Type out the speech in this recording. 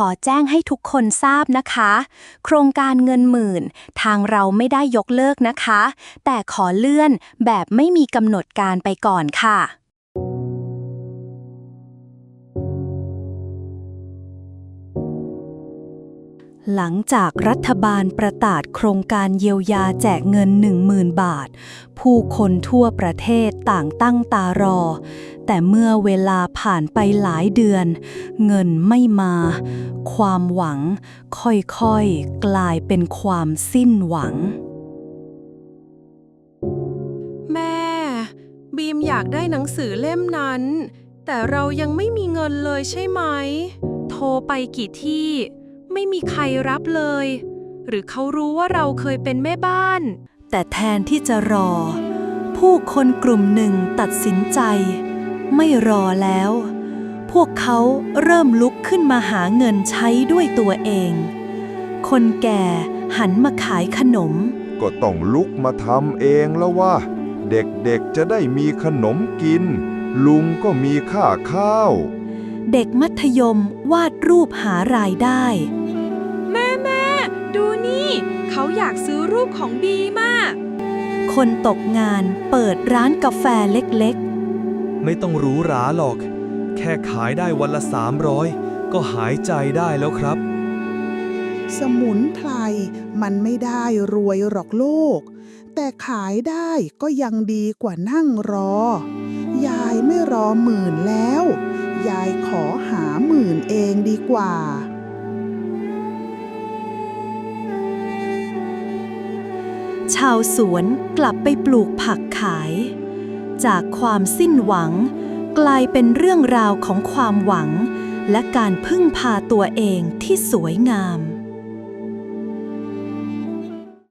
ขอแจ้งให้ทุกคนทราบนะคะ โครงการเงินหมื่น ทางเราไม่ได้ยกเลิกนะคะ แต่ขอเลื่อนแบบไม่มีกำหนดการไปก่อนค่ะ หลังจากรัฐบาลประกาศโครงการเยียวยาแจกเงิน 10,000 บาท ผู้คนทั่วประเทศต่างตั้งตารอ แต่เมื่อเวลาผ่านไปหลายเดือน เงินไม่มา ความหวังค่อยๆ กลายเป็นความสิ้นหวัง แม่ บีมอยากได้หนังสือเล่มนั้น แต่เรายังไม่มีเงินเลยใช่ไหม โทรไปกี่ที่ ไม่มีใครรับเลย หรือเขารู้ว่าเราเคยเป็นแม่บ้าน แต่แทนที่จะรอ ผู้คนกลุ่มหนึ่งตัดสินใจ ไม่รอแล้ว พวกเขาเริ่มลุกขึ้นมาหาเงินใช้ด้วยตัวเอง คนแก่หันมาขายขนม ก็ต้องลุกมาทำเองแล้วว่า เด็กๆจะได้มีขนมกิน ลุงก็มีค่าข้าว เด็กมัธยมวาดรูปหารายได้แม่แม่ ดูนี่ เขาอยากซื้อรูปของบีมาก คนตกงานเปิดร้านกาแฟเล็กไม่ต้องหรูหราหรอก แค่ขายได้วันละ 300 ก็หายใจได้แล้วครับ สมุนไพรมันไม่ได้รวยหรอกลูก แต่ขายได้ก็ยังดีกว่านั่งรอ ยายไม่รอหมื่นแล้ว ยายขอหาหมื่นเองดีกว่า ชาวสวนกลับไปปลูกผักขาย จากความสิ้นหวัง กลายเป็นเรื่องราวของความหวัง และการพึ่งพาตัวเองที่สวยงาม